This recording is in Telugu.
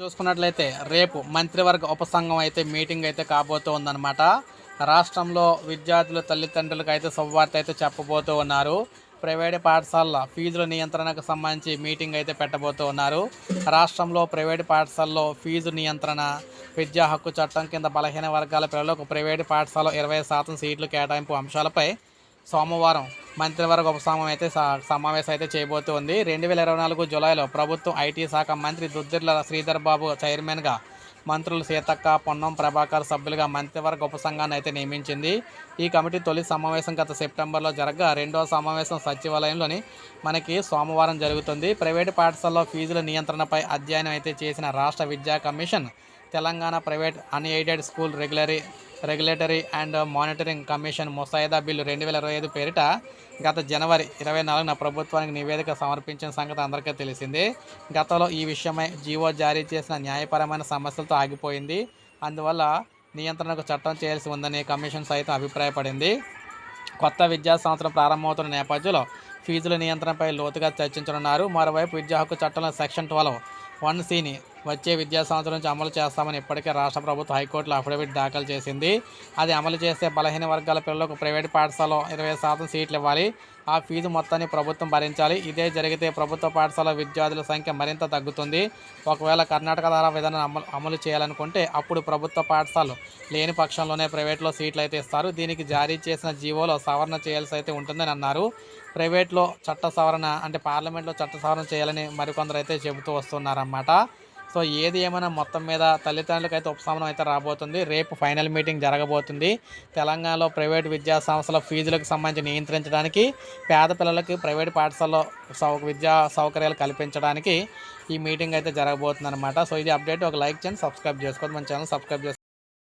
చూసుకున్నట్లయితే రేపు మంత్రివర్గ ఉపసంఘం అయితే మీటింగ్ అయితే కాబోతూ ఉందన్నమాట రాష్ట్రంలో విద్యార్థుల తల్లిదండ్రులకు అయితే శుభవార్త అయితే చెప్పబోతూ ఉన్నారు. ప్రైవేట్ పాఠశాలల ఫీజుల నియంత్రణకు సంబంధించి మీటింగ్ అయితే పెట్టబోతూ ఉన్నారు. రాష్ట్రంలో ప్రైవేట్ పాఠశాలలో ఫీజు నియంత్రణ విద్యా హక్కు చట్టం కింద బలహీన వర్గాల పిల్లలకు ప్రైవేట్ పాఠశాలలో ఇరవై శాతం సీట్లు కేటాయింపు అంశాలపై సోమవారం మంత్రివర్గ ఉపసంఘం అయితే సమావేశం అయితే చేయబోతోంది రెండు వేల ఇరవై నాలుగు జూలైలో ప్రభుత్వం ఐటీ శాఖ మంత్రి దుద్దిర్ల శ్రీధర్ బాబు చైర్మన్గా మంత్రులు సీతక్క పొన్నం ప్రభాకర్ సభ్యులుగా మంత్రివర్గ ఉపసంఘాన్ని అయితే నియమించింది. ఈ కమిటీ తొలి సమావేశం గత సెప్టెంబర్లో జరగగా రెండవ సమావేశం సచివాలయంలోని మనకి సోమవారం జరుగుతుంది. ప్రైవేటు పాఠశాలలో ఫీజుల నియంత్రణపై అధ్యయనం అయితే చేసిన రాష్ట్ర విద్యా commission Telangana private unaided school regularly regulatory and monitoring commission ముసాయిదా బిల్లు రెండు వేల ఇరవై ఐదు పేరిట గత జనవరి ఇరవై నాలుగున ప్రభుత్వానికి నివేదిక సమర్పించిన సంగతి అందరికీ తెలిసిందే. గతంలో ఈ విషయమై జీవో జారీ చేసిన న్యాయపరమైన సమస్యలతో ఆగిపోయింది. అందువల్ల నియంత్రణకు చట్టం చేయాల్సి ఉందని కమిషన్ సైతం అభిప్రాయపడింది. కొత్త విద్యా సంవత్సరం ప్రారంభమవుతున్న నేపథ్యంలో ఫీజుల నియంత్రణపై లోతుగా చర్చించనున్నారు. మరోవైపు విద్యా హక్కు చట్టంలో సెక్షన్ ట్వెల్వ్ వన్ సిని వచ్చే విద్యా సంవత్సరం నుంచి అమలు చేస్తామని ఇప్పటికే రాష్ట్ర ప్రభుత్వం హైకోర్టులో అఫిడవిట్ దాఖలు చేసింది. అది అమలు చేస్తే బలహీన వర్గాల పిల్లలకు ప్రైవేట్ పాఠశాలలో ఇరవై శాతం సీట్లు ఇవ్వాలి. ఆ ఫీజు మొత్తాన్ని ప్రభుత్వం భరించాలి. ఇదే జరిగితే ప్రభుత్వ పాఠశాల విద్యార్థుల సంఖ్య మరింత తగ్గుతుంది. ఒకవేళ కర్ణాటక ద్వారా విధానం అమలు అమలు చేయాలనుకుంటే అప్పుడు ప్రభుత్వ పాఠశాలలు లేని పక్షంలోనే ప్రైవేట్లో సీట్లు అయితే ఇస్తారు. దీనికి జారీ చేసిన జీవోలో సవరణ చేయాల్సి అయితే ఉంటుందని అన్నారు. ప్రైవేట్లో చట్ట సవరణ అంటే పార్లమెంట్లో చట్ట సవరణ చేయాలని మరికొందరు అయితే చెబుతూ వస్తున్నారన్నమాట. సో ఏది ఏమైనా మొత్తం మీద తల్లిదండ్రులకు అయితే ఉపశమనం అయితే రాబోతుంది. రేపు ఫైనల్ మీటింగ్ జరగబోతుంది. తెలంగాణలో ప్రైవేట్ విద్యా సంస్థల ఫీజులకు సంబంధించి నియంత్రించడానికి పేద పిల్లలకి ప్రైవేట్ పాఠశాలలో సౌ విద్యా సౌకర్యాలు కల్పించడానికి ఈ మీటింగ్ అయితే జరగబోతుంది అనమాట సో ఇది అప్డేట్. ఒక లైక్ చేయండి సబ్స్క్రైబ్ చేసుకోండి. మన ఛానల్ సబ్స్క్రైబ్ చేసుకోండి